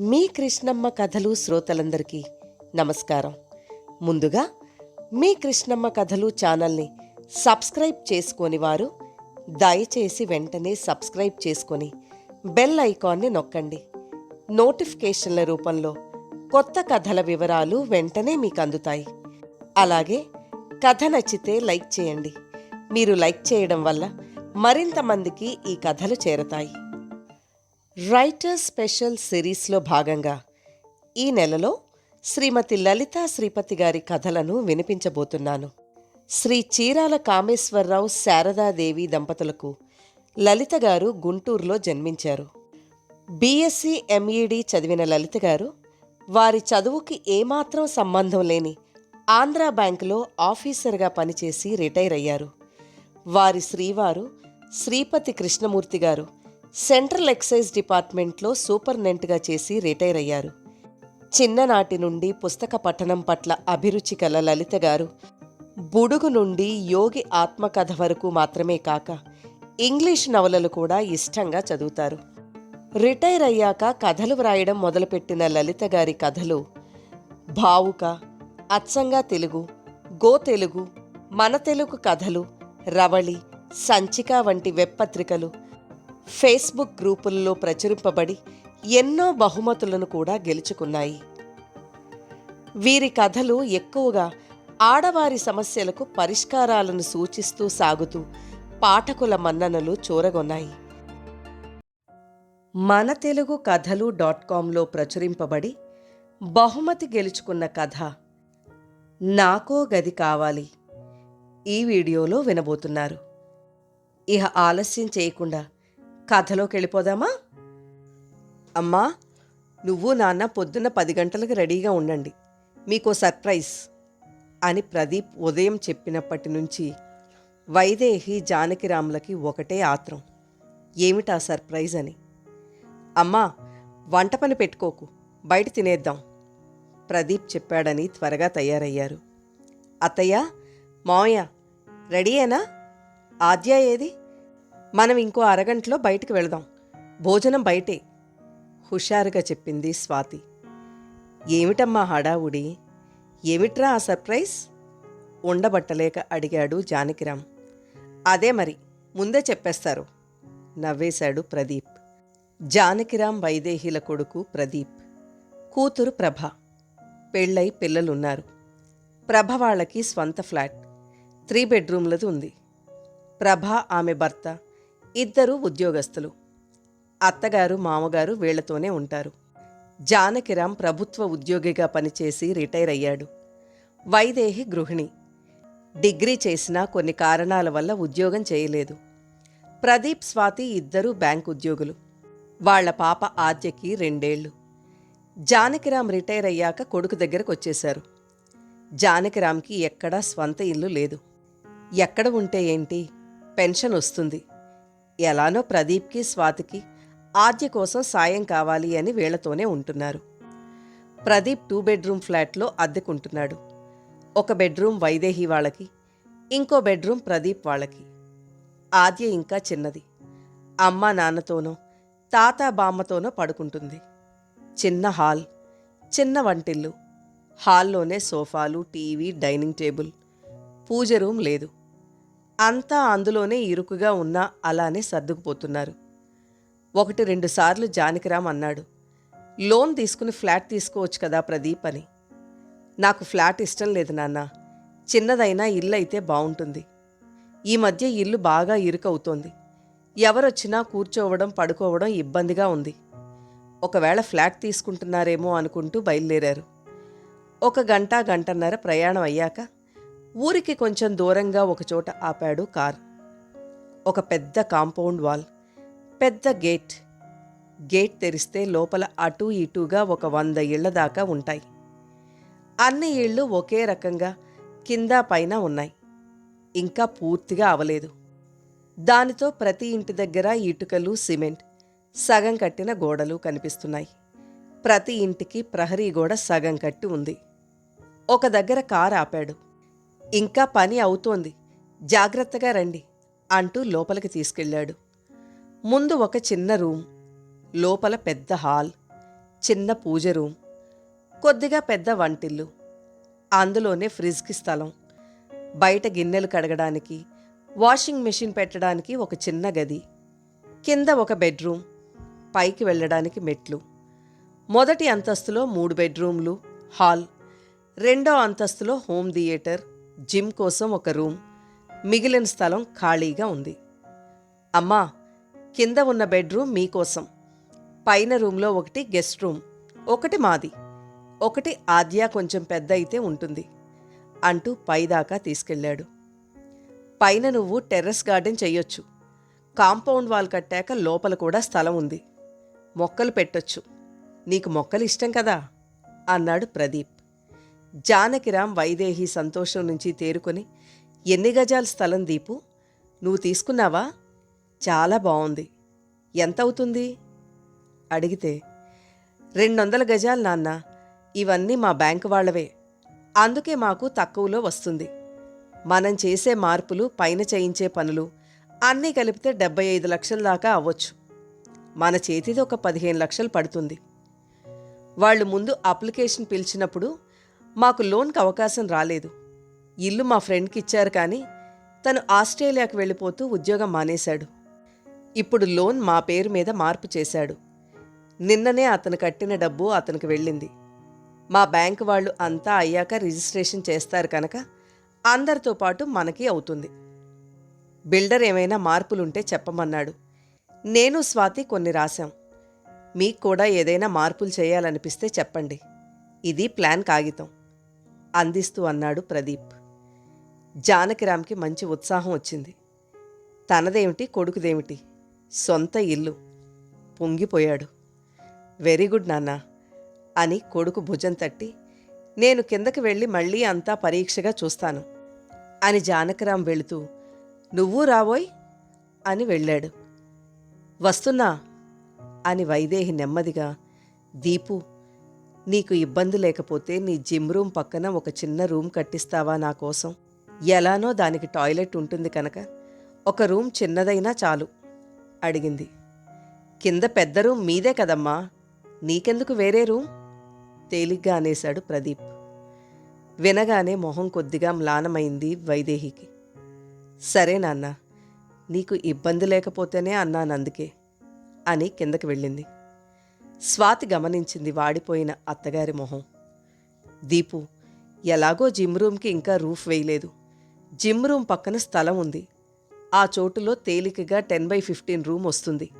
మీ కృష్ణమ్మ కథలు శ్రోతలందరికీ నమస్కారం. ముందుగా మీ కృష్ణమ్మ కథలు ఛానల్ని సబ్స్క్రైబ్ చేసుకోని వారు దయచేసి వెంటనే సబ్స్క్రైబ్ చేసుకొని బెల్ ఐకాన్ని నొక్కండి. నోటిఫికేషన్ల రూపంలో కొత్త కథల వివరాలు వెంటనే మీకు అందుతాయి అలాగే కథ నచ్చితే లైక్ చేయండి. మీరు లైక్ చేయడం వల్ల మరింత మందికి ఈ కథలు చేరతాయి. రైటర్ స్పెషల్ సిరీస్లో భాగంగా ఈ నెలలో శ్రీమతి లలితా శ్రీపతి గారి కథలను వినిపించబోతున్నాను. శ్రీ చీరాల కామేశ్వరరావు శారదాదేవి దంపతులకు లలిత గారు గుంటూరులో జన్మించారు. బీఎస్సీ ఎంఈడి చదివిన లలిత గారు వారి చదువుకి ఏమాత్రం సంబంధం లేని ఆంధ్రా బ్యాంకులో ఆఫీసర్గా పనిచేసి రిటైర్ అయ్యారు. వారి శ్రీవారు శ్రీపతి కృష్ణమూర్తి గారు సెంట్రల్ ఎక్సైజ్ డిపార్ట్మెంట్లో సూపర్నెంట్గా చేసి రిటైర్ అయ్యారు. చిన్ననాటి నుండి పుస్తక పఠనం పట్ల అభిరుచి కల లలిత గారు బుడుగు నుండి యోగి ఆత్మకథ వరకు మాత్రమే కాక ఇంగ్లీష్ నవలలు కూడా ఇష్టంగా చదువుతారు. రిటైర్ అయ్యాక కథలు వ్రాయడం మొదలుపెట్టిన లలిత గారి కథలు భావుక అచ్చంగా తెలుగు గో తెలుగు మన తెలుగు కథలు రవళి సంచిక వంటి వెబ్ పత్రికలు ఫేస్బుక్ గ్రూపుల్లో ప్రచురింపబడి ఎన్నో బహుమతులను కూడా గెలుచుకున్నాయి. వీరి కథలు ఎక్కువగా ఆడవారి సమస్యలకు పరిష్కారాలను సూచిస్తూ సాగుతూ పాఠకుల మన్ననలు చూరగొన్నాయి. మన తెలుగు కథలు డాట్ కాంలో ప్రచురింపబడి బహుమతి గెలుచుకున్న కథ నాకో గది కావాలి. ఈ వీడియోలో వినబోతున్నారు. ఇహ ఆలస్యం చేయకుండా కథలోకి వెళ్ళిపోదామా? అమ్మా నువ్వు నాన్న పొద్దున్న పది గంటలకు రెడీగా ఉండండి. మీకో సర్ప్రైజ్ అని ప్రదీప్ ఉదయం చెప్పినప్పటి నుంచి వైదేహి జానకిరాములకి ఒకటే ఆత్రం. ఏమిటా సర్ప్రైజ్ అని? అమ్మా వంట పని పెట్టుకోకు బయట తినేద్దాం. ప్రదీప్ చెప్పాడని త్వరగా తయారయ్యారు. అత్తయ్య మావయ్య రెడీయేనా? ఆద్య ఏది? మనం ఇంకో అరగంటలో బయటికి వెళదాం. భోజనం బయటే హుషారుగా చెప్పింది స్వాతి. ఏమిటమ్మా హడావుడి? ఏమిట్రా ఆ సర్ప్రైజ్? ఉండబట్టలేక అడిగాడు జానకిరామ్. అదే మరి ముందే చెప్పేస్తారు నవ్వేశాడు ప్రదీప్. జానకిరామ్ వైదేహిల కొడుకు ప్రదీప్. కూతురు ప్రభ. పెళ్ళై పిల్లలున్నారు. ప్రభ వాళ్ళకి స్వంత ఫ్లాట్ త్రీ బెడ్రూమ్లది ఉంది. ప్రభ ఆమె భర్త ఇద్దరు ఉద్యోగస్తులు. అత్తగారు మామగారు వీళ్ళతోనే ఉంటారు. జానకిరామ్ ప్రభుత్వ ఉద్యోగిగా పనిచేసి రిటైర్ అయ్యాడు. వైదేహి గృహిణి. డిగ్రీ చేసినా కొన్ని కారణాల వల్ల ఉద్యోగం చేయలేదు. ప్రదీప్ స్వాతి ఇద్దరూ బ్యాంక్ ఉద్యోగులు. వాళ్ళ పాప ఆద్యకి రెండేళ్ళు. జానకిరామ్ రిటైర్ అయ్యాక కొడుకు దగ్గరకు వచ్చేశారు. జానకిరామ్కి ఎక్కడా స్వంత ఇల్లు లేదు. ఎక్కడ ఉంటే ఏంటి? పెన్షన్ వస్తుంది. ఎలానో ప్రదీప్కి స్వాతికి ఆద్య కోసం సాయం కావాలి అని వీళ్ళతోనే ఉంటున్నారు. ప్రదీప్ టూ బెడ్రూమ్ ఫ్లాట్లో అద్దెకుంటున్నాడు. ఒక బెడ్రూమ్ వైదేహి వాళ్ళకి ఇంకో బెడ్రూమ్ ప్రదీప్ వాళ్ళకి. ఆద్య ఇంకా చిన్నది. అమ్మ నాన్నతోనో తాత బామ్మతోనో పడుకుంటుంది. చిన్న హాల్ చిన్న వంటిల్లు. హాల్లోనే సోఫాలు టీవీ డైనింగ్ టేబుల్. పూజ రూమ్ లేదు. అంతా అందులోనే ఇరుకుగా ఉన్నా అలానే సర్దుకుపోతున్నారు. ఒకటి రెండు సార్లు జానకిరామ్ అన్నాడు లోన్ తీసుకుని ఫ్లాట్ తీసుకోవచ్చు కదా ప్రదీప్ అని. నాకు ఫ్లాట్ ఇష్టం లేదు నాన్న. చిన్నదైనా ఇల్లు అయితే బాగుంటుంది ఈ మధ్య ఇల్లు బాగా ఇరుకవుతోంది. ఎవరొచ్చినా కూర్చోవడం పడుకోవడం ఇబ్బందిగా ఉంది. ఒకవేళ ఫ్లాట్ తీసుకుంటున్నారేమో అనుకుంటూ బయలుదేరారు. ఒక గంట గంటన్నర ప్రయాణం అయ్యాక ఊరికి కొంచెం దూరంగా ఒకచోట ఆపాడు కార్. ఒక పెద్ద కాంపౌండ్ వాల్ పెద్ద గేట్. గేట్ తెరిస్తే లోపల అటూ ఇటూగా ఒక వంద ఇళ్ళ దాకా ఉంటాయి. అన్ని ఇళ్ళు ఒకే రకంగా కింద పైన ఉన్నాయి. ఇంకా పూర్తిగా అవలేదు. దానితో ప్రతి ఇంటి దగ్గర ఇటుకలు సిమెంట్ సగం కట్టిన గోడలు కనిపిస్తున్నాయి. ప్రతి ఇంటికి ప్రహరీ గోడ సగం కట్టి ఉంది. ఒక దగ్గర కారు ఆపాడు. ఇంకా పని అవుతోంది. జాగ్రత్తగా రండి అంటూ లోపలికి తీసుకెళ్ళాడు. ముందు ఒక చిన్న రూమ్ లోపల పెద్ద హాల్ చిన్న పూజ రూమ్ కొద్దిగా పెద్ద వంటిల్లు అందులోనే ఫ్రిడ్జ్కి స్థలం బయట గిన్నెలు కడగడానికి వాషింగ్ మెషిన్ పెట్టడానికి ఒక చిన్న గది కింద ఒక బెడ్రూమ్ పైకి వెళ్ళడానికి మెట్లు మొదటి అంతస్తులో మూడు బెడ్రూమ్లు హాల్ రెండో అంతస్తులో హోమ్ థియేటర్ జిమ్ కోసం ఒక రూమ్ మిగిలిన స్థలం ఖాళీగా ఉంది. అమ్మా కింద ఉన్న బెడ్రూమ్ మీకోసం పైన రూమ్లో ఒకటి గెస్ట్ రూమ్ ఒకటి మాది ఒకటి ఆద్య కొంచెం పెద్ద అయితే ఉంటుంది అంటూ పైదాకా తీసుకెళ్ళాడు. పైన నువ్వు టెర్రస్ గార్డెన్ చేయొచ్చు కాంపౌండ్ వాల్ కట్టాక లోపల కూడా స్థలం ఉంది. మొక్కలు పెట్టొచ్చు. నీకు మొక్కలు ఇష్టం కదా? అన్నాడు ప్రదీప్. జానకిరామ్ వైదేహి సంతోషం నుంచి తేరుకొని ఎన్ని గజాల స్థలం దీపు? నువ్వు తీసుకున్నావా? చాలా బాగుంది ఎంత అవుతుంది అడిగితే రెండు వందల గజాలు నాన్న ఇవన్నీ మా బ్యాంకు వాళ్ళవే. అందుకే మాకు తక్కువలో వస్తుంది. మనం చేసే మార్పులు పైన చేయించే పనులు అన్నీ కలిపితే డెబ్బై ఐదు లక్షల దాకా అవ్వచ్చు. మన చేతిది ఒక పదిహేను లక్షలు పడుతుంది. వాళ్ళు ముందు అప్లికేషన్ పిలిచినప్పుడు మాకు లోన్కి అవకాశం రాలేదు. ఇల్లు మా ఫ్రెండ్కి ఇచ్చారు కానీ తను ఆస్ట్రేలియాకు వెళ్ళిపోతూ ఉద్యోగం మానేశాడు. ఇప్పుడు లోన్ మా పేరు మీద మార్పు చేశాడు. నిన్ననే అతను కట్టిన డబ్బు అతనికి వెళ్ళింది. మా బ్యాంకు వాళ్ళు అంతా అయ్యాక రిజిస్ట్రేషన్ చేస్తారు కనుక అందరితో పాటు మనకి అవుతుంది. బిల్డర్ ఏమైనా మార్పులుంటే చెప్పమన్నాడు. నేను స్వాతి కొన్ని రాశాం. మీకు కూడా ఏదైనా మార్పులు చేయాలనిపిస్తే చెప్పండి. ఇది ప్లాన్ కాగితం. అందిస్తూ అన్నాడు ప్రదీప్. జానకిరామ్కి మంచి ఉత్సాహం వచ్చింది. తనదేమిటి కొడుకుదేమిటి? సొంత ఇల్లు. పొంగిపోయాడు. వెరీ గుడ్ నాన్న అని కొడుకు భుజం తట్టి నేను కిందకి వెళ్ళి మళ్ళీ అంతా పరీక్షగా చూస్తాను అని జానకిరాం వెళుతూ నువ్వు రావోయ్ అని వెళ్ళాడు. వస్తున్నా అని వైదేహి నెమ్మదిగా దీపు నీకు ఇబ్బంది లేకపోతే నీ జిమ్ రూమ్ పక్కన ఒక చిన్న రూమ్ కట్టిస్తావా నా కోసం? ఎలానో దానికి టాయిలెట్ ఉంటుంది కనుక. ఒక రూమ్ చిన్నదైనా చాలు అడిగింది. కింద పెద్ద రూమ్ మీదే కదమ్మా నీకెందుకు వేరే రూమ్? తేలిగ్గా అనేశాడు ప్రదీప్. వినగానే మొహం కొద్దిగా మ్లానమైంది వైదేహికి. సరే నాన్న నీకు ఇబ్బంది లేకపోతేనే అన్నాను అందుకే అని కిందకి వెళ్ళింది. స్వాతి గమనించింది వాడిపోయిన అత్తగారి మొహం. దీపు ఎలాగో జిమ్ రూమ్కి ఇంకా రూఫ్ వేయలేదు. జిమ్ రూమ్ పక్కన స్థలం ఉంది. ఆ చోటులో తేలికగా టెన్ బై ఫిఫ్టీన్ రూమ్ వస్తుంది.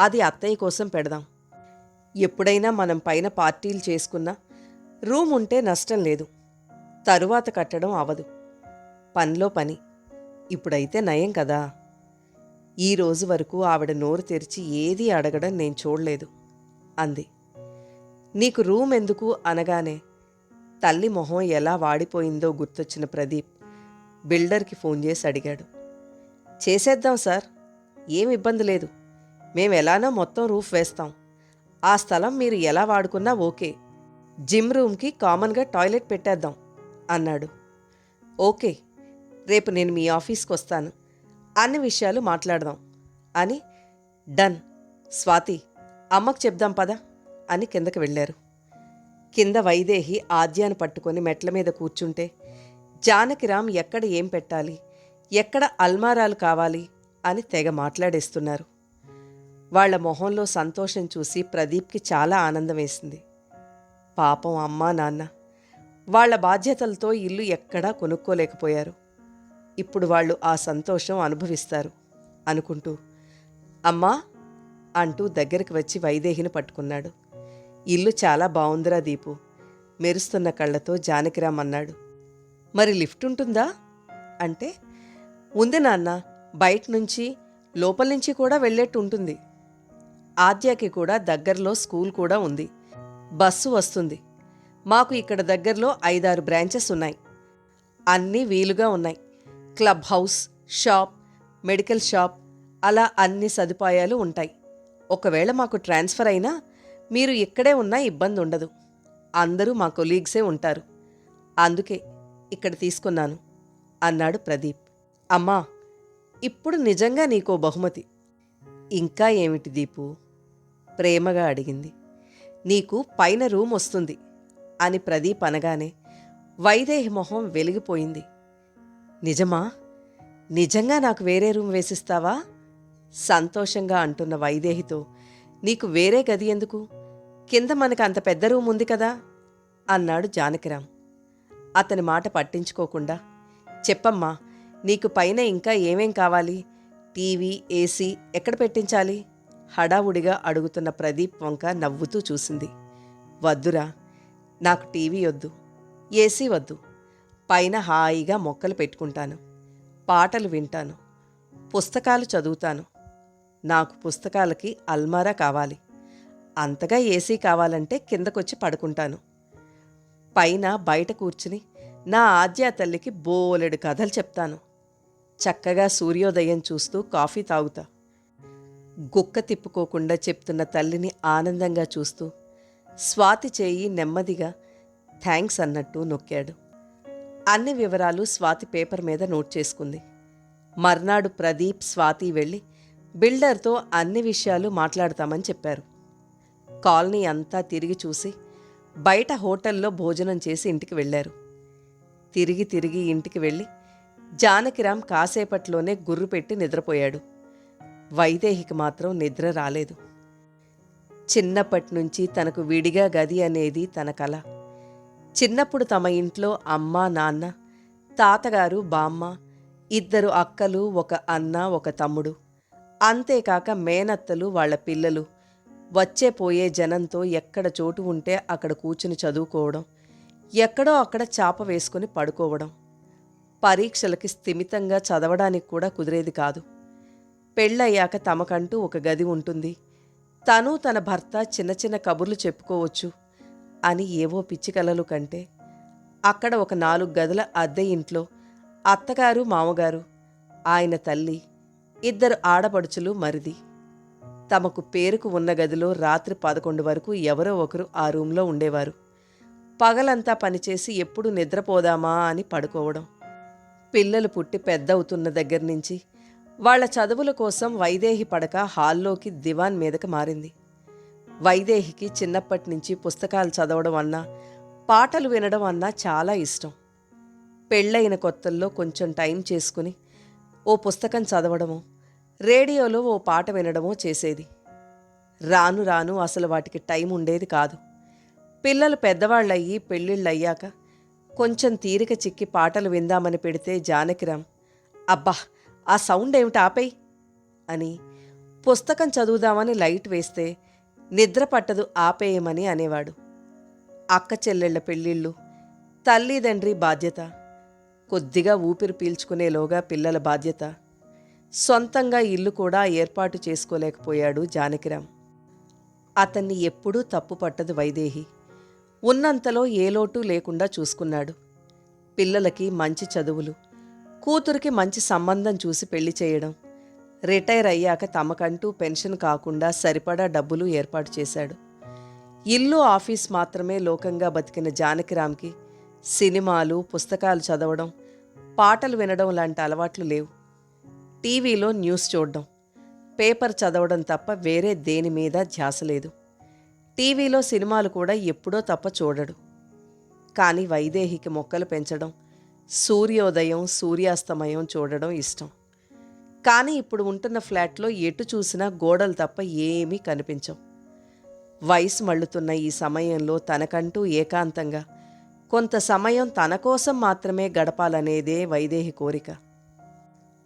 అది అత్తయ్య కోసం పెడదాం. ఎప్పుడైనా మనం పైన పార్టీలు చేసుకున్నా రూమ్ ఉంటే నష్టం లేదు. తరువాత కట్టడం అవదు. పనిలో పని. ఇప్పుడైతే నయం కదా. ఈ రోజు వరకు ఆవిడ నోరు తెరిచి ఏదీ అడగడం నేను చూడలేదు. అంది. నీకు రూమ్ ఎందుకు అనగానే తల్లి మొహం ఎలా వాడిపోయిందో గుర్తొచ్చిన ప్రదీప్ బిల్డర్కి ఫోన్ చేసి అడిగాడు. చేసేద్దాం సార్ ఏం ఇబ్బంది లేదు. మేము ఎలానో మొత్తం రూఫ్ వేస్తాం. ఆ స్థలం మీరు ఎలా వాడుకున్నా ఓకే. జిమ్ రూమ్కి కామన్గా టాయిలెట్ పెట్టేద్దాం అన్నాడు. ఓకే రేపు నేను మీ ఆఫీస్కి వస్తాను. అన్ని విషయాలు మాట్లాడదాం అని డన్ స్వాతి అమ్మకు చెప్దాం పద అని కిందకి వెళ్ళారు. కింద వైదేహి ఆద్యాను పట్టుకొని మెట్ల మీద కూర్చుంటే జానకిరామ్ ఎక్కడ ఏం పెట్టాలి ఎక్కడ అల్మారాలు కావాలి అని తెగ మాట్లాడేస్తున్నారు. వాళ్ళ మొహంలో సంతోషం చూసి ప్రదీప్కి చాలా ఆనందం వేసింది. పాపం అమ్మా నాన్న వాళ్ళ బాధ్యతలతో ఇల్లు ఎక్కడా కొనుక్కోలేకపోయారు. ఇప్పుడు వాళ్ళు ఆ సంతోషం అనుభవిస్తారు అనుకుంటూ అమ్మా అంటూ దగ్గరికి వచ్చి వైదేహిని పట్టుకున్నాడు. ఇల్లు చాలా బావుందిరా దీపు మెరుస్తున్న కళ్ళతో జానకిరామ్ అన్నాడు మరి లిఫ్ట్ ఉంటుందా? అంటే ఉంది నాన్న బయట నుంచి లోపల నుంచి కూడా వెళ్ళేట్టు ఉంటుంది. ఆద్యాకి కూడా దగ్గరలో స్కూల్ కూడా ఉంది. బస్సు వస్తుంది. మాకు ఇక్కడ దగ్గరలో ఐదారు బ్రాంచెస్ ఉన్నాయి. అన్నీ వీలుగా ఉన్నాయి. Club house shop medical shop అలా అన్ని సదుపాయాలు ఉంటాయి. ఒకవేళ మాకు ట్రాన్స్ఫర్ అయినా మీరు ఇక్కడే ఉన్నా ఇబ్బంది ఉండదు. అందరూ మా కొలీగ్సే ఉంటారు. అందుకే ఇక్కడ తీసుకున్నాను అన్నాడు ప్రదీప్. అమ్మా ఇప్పుడు నిజంగా నీకో బహుమతి. ఇంకా ఏమిటి దీపు? ప్రేమగా అడిగింది. నీకు పైన రూమ్ వస్తుంది అని ప్రదీప్ అనగానే వైదేహి మొహం వెలిగిపోయింది. నిజమా? నిజంగా నాకు వేరే రూమ్ వేసిస్తావా? సంతోషంగా అంటున్న వైదేహితో నీకు వేరే గది ఎందుకు? కింద మనకు అంత పెద్ద రూమ్ ఉంది కదా? అన్నాడు జానకిరామ్ అతని మాట పట్టించుకోకుండా చెప్పమ్మా నీకు పైన ఇంకా ఏమేం కావాలి? టీవీ ఏసీ ఎక్కడ పెట్టించాలి? హడావుడిగా అడుగుతున్న ప్రదీప్ వంక నవ్వుతూ చూసింది. వద్దురా నాకు టీవీ వద్దు ఏసీ వద్దు. పైన హాయిగా మొక్కలు పెట్టుకుంటాను పాటలు వింటాను పుస్తకాలు చదువుతాను నాకు పుస్తకాలకి అల్మారా కావాలి. అంతగా ఏసీ కావాలంటే కిందకొచ్చి పడుకుంటాను. పైన బయట కూర్చుని నా ఆద్యా తల్లికి బోలెడు కథలు చెప్తాను. చక్కగా సూర్యోదయం చూస్తూ కాఫీ తాగుతా. గుక్క తిప్పుకోకుండా చెప్తున్న తల్లిని ఆనందంగా చూస్తూ స్వాతి చేయి నెమ్మదిగా థ్యాంక్స్ అన్నట్టు నొక్కాడు. అన్ని వివరాలు స్వాతి పేపర్ మీద నోట్ చేసుకుంది. మర్నాడు ప్రదీప్ స్వాతి వెళ్ళి బిల్డర్తో అన్ని విషయాలు మాట్లాడతామని చెప్పారు. కాలనీ అంతా తిరిగి చూసి బయట హోటల్లో భోజనం చేసి ఇంటికి వెళ్ళారు. తిరిగి తిరిగి ఇంటికి వెళ్ళి జానకిరామ్ కాసేపట్లోనే గుర్రు పెట్టి నిద్రపోయాడు. వైదేహికి మాత్రం నిద్ర రాలేదు. చిన్నప్పటి నుంచి తనకు విడిగా గది అనేది తన కల. చిన్నప్పుడు తమ ఇంట్లో అమ్మ నాన్న తాతగారు బామ్మ ఇద్దరు అక్కలు ఒక అన్న ఒక తమ్ముడు. అంతేకాక మేనత్తలు వాళ్ళ పిల్లలు. వచ్చే పోయే జనంతో ఎక్కడ చోటు ఉంటే అక్కడ కూర్చుని చదువుకోవడం ఎక్కడో అక్కడ చాప వేసుకుని పడుకోవడం. పరీక్షలకి స్థిమితంగా చదవడానికి కూడా కుదిరేది కాదు. పెళ్ళయ్యాక తమకంటూ ఒక గది ఉంటుంది. తను తన భర్త చిన్న చిన్న కబుర్లు చెప్పుకోవచ్చు అని ఏవో పిచ్చి కలలు కంటే అక్కడ ఒక నాలుగు గదుల అద్దె ఇంట్లో అత్తగారు మామగారు ఆయన తల్లి ఇద్దరు ఆడపడుచులు మరిది. తమకు పేరుకు ఉన్న గదిలో రాత్రి పదకొండు వరకు ఎవరో ఒకరు ఆ రూంలో ఉండేవారు. పగలంతా పనిచేసి ఎప్పుడు నిద్రపోదామా అని పడుకోవడం. పిల్లలు పుట్టి పెద్ద అవుతున్న దగ్గర నుంచి వాళ్ళ చదువుల కోసం వైదేహి పడక హాల్లోకి దివాన్ మీదకి మారింది. వైదేహికి చిన్నప్పటి నుంచి పుస్తకాలు చదవడం అన్నా పాటలు వినడం అన్నా చాలా ఇష్టం. పెళ్ళైన కొత్తల్లో కొంచెం టైం చేసుకుని ఓ పుస్తకం చదవడమో రేడియోలో ఓ పాట వినడమో చేసేది. రాను రాను అసలు వాటికి టైం ఉండేది కాదు. పిల్లలు పెద్దవాళ్ళయ్యి పెళ్ళిళ్ళయ్యాక కొంచెం తీరిక చిక్కి పాటలు విందామని పెడితే జానకిరామ్ అబ్బా ఆ సౌండ్ ఏమిటి ఆపేయ్ అని పుస్తకం చదువుదామని లైట్ వేస్తే నిద్ర పట్టదు ఆపేయమని అనేవాడు. అక్క చెల్లెళ్ళ పెళ్ళిళ్ళు తల్లిదండ్రి బాధ్యత కొద్దిగా ఊపిరి పీల్చుకునేలోగా పిల్లల బాధ్యత సొంతంగా ఇల్లు కూడా ఏర్పాటు చేసుకోలేకపోయాడు జానకిరామ్ అతన్ని ఎప్పుడూ తప్పు పట్టదు వైదేహి. ఉన్నంతలో ఏ లోటు లేకుండా చూసుకున్నాడు. పిల్లలకి మంచి చదువులు కూతురికి మంచి సంబంధం చూసి పెళ్ళి చేయడం రిటైర్ అయ్యాక తమకంటూ పెన్షన్ కాకుండా సరిపడా డబ్బులు ఏర్పాటు చేశాడు. ఇల్లు ఆఫీస్ మాత్రమే లోకంగా బతికిన జానకిరామ్కి సినిమాలు పుస్తకాలు చదవడం పాటలు వినడం లాంటి అలవాట్లు లేవు. టీవీలో న్యూస్ చూడడం. పేపర్ చదవడం తప్ప వేరే దేని మీద ధ్యాస లేదు. టీవీలో సినిమాలు కూడా ఎప్పుడో తప్ప చూడడు. కానీ వైదేహికి మొక్కలు పెంచడం సూర్యోదయం సూర్యాస్తమయం చూడడం ఇష్టం. కానీ ఇప్పుడు ఉంటున్న ఫ్లాట్లో ఎటు చూసినా గోడలు తప్ప ఏమీ కనిపించవు. వయసు మళ్ళుతున్న ఈ సమయంలో తనకంటూ ఏకాంతంగా కొంత సమయం తన కోసం మాత్రమే గడపాలనేదే వైదేహి కోరిక.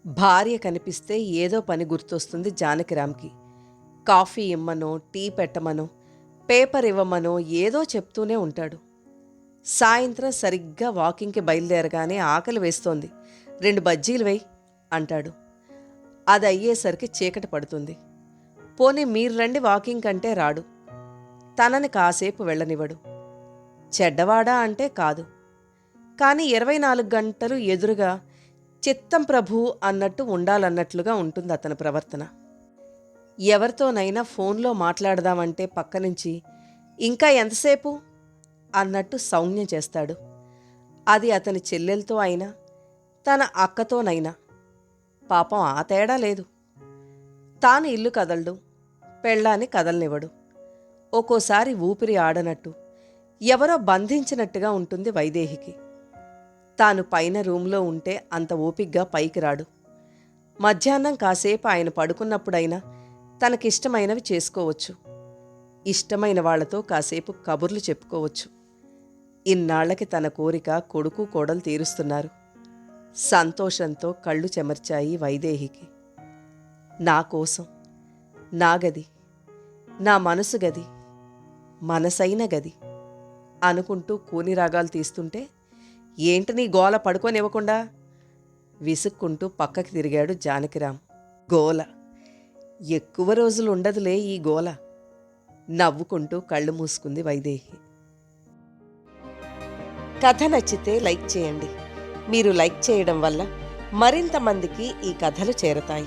భార్య కనిపిస్తే ఏదో పని గుర్తొస్తుంది జానకిరామ్కి. కాఫీ ఇమ్మనో టీ పెట్టమనో పేపర్ ఇవ్వమనో ఏదో చెప్తూనే ఉంటాడు. సాయంత్రం సరిగ్గా వాకింగ్కి బయలుదేరగానే ఆకలి వేస్తోంది. రెండు బజ్జీలు వేయి అంటాడు. అది అయ్యేసరికి చీకటి పడుతుంది. పోనీ మీరు రండి వాకింగ్ కంటే రాడు. తనని కాసేపు వెళ్ళనివ్వడు. చెడ్డవాడా అంటే కాదు. కానీ ఇరవై నాలుగు గంటలు ఎదురుగా చిత్తం ప్రభు అన్నట్టు ఉండాలన్నట్లుగా ఉంటుంది అతని ప్రవర్తన. ఎవరితోనైనా ఫోన్లో మాట్లాడదామంటే పక్క నుంచి ఇంకా ఎంతసేపు? అన్నట్టు సౌజ్ఞం చేస్తాడు. అది అతని చెల్లెలతో అయినా తన అక్కతోనైనా. పాపం ఆ తేడా లేదు. తాను ఇల్లు కదలడు పెళ్ళాన్ని కదలనివ్వడు. ఒక్కోసారి ఊపిరి ఆడనట్టు ఎవరో బంధించినట్టుగా ఉంటుంది వైదేహికి. తాను పైన రూంలో ఉంటే అంత ఓపిగ్గా పైకి రాడు. మధ్యాహ్నం కాసేపు ఆయన పడుకున్నప్పుడైనా తనకిష్టమైనవి చేసుకోవచ్చు. ఇష్టమైన వాళ్ళతో కాసేపు కబుర్లు చెప్పుకోవచ్చు. ఇన్నాళ్ళకి తన కోరిక కొడుకు కోడలు తీరుస్తున్నారు. సంతోషంతో కళ్ళు చెమర్చాయి వైదేహికి. నా కోసం నా గది నా మనసు గది మనసైన గది అనుకుంటూ కూని రాగాలు తీస్తుంటే ఏంటి నీ గోల పడుకోనివ్వకుండా? విసుక్కుంటూ పక్కకి తిరిగాడు జానకిరామ్. గోల. ఎక్కువ రోజులు ఉండదులే ఈ గోల. నవ్వుకుంటూ కళ్ళు మూసుకుంది వైదేహి. కథ నచ్చితే లైక్ చేయండి. మీరు లైక్ చేయడం వల్ల మరింత మందికి ఈ కథలు చేరతాయి.